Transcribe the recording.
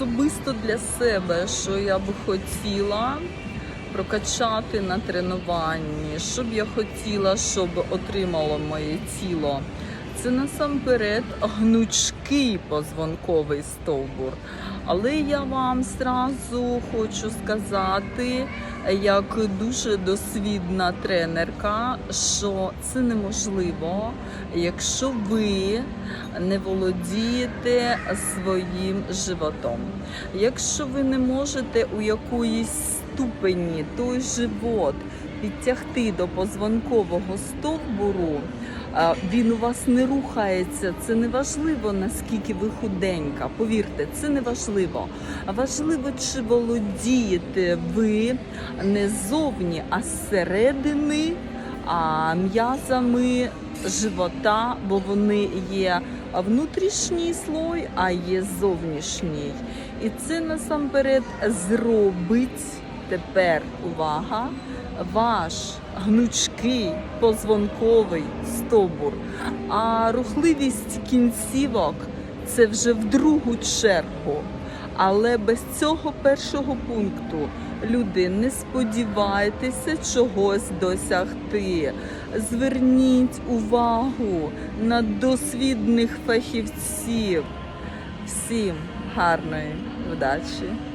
Особисто для себе, що я би хотіла прокачати на тренуванні, що б я хотіла, щоб отримало моє тіло. Це насамперед гнучкий позвонковий стовбур. Але я вам зразу хочу сказати, як дуже досвідна тренерка, що це неможливо, якщо ви не володієте своїм животом. Якщо ви не можете у якоїсь ступені той живот підтягти до позвонкового стовбуру, він у вас не рухається. Це не важливо, наскільки ви худенька. Повірте, це не важливо. Важливо, чи володієте ви не ззовні, а зсередини а, м'язами живота, бо вони є внутрішній слой, а є зовнішній. І це насамперед зробить тепер увага ваш гнучкий позвонковий стовбур. А рухливість кінцівок це вже в другу чергу. Але без цього першого пункту люди не сподівайтеся чогось досягти. Зверніть увагу на досвідних фахівців. Всім гарної вдачі!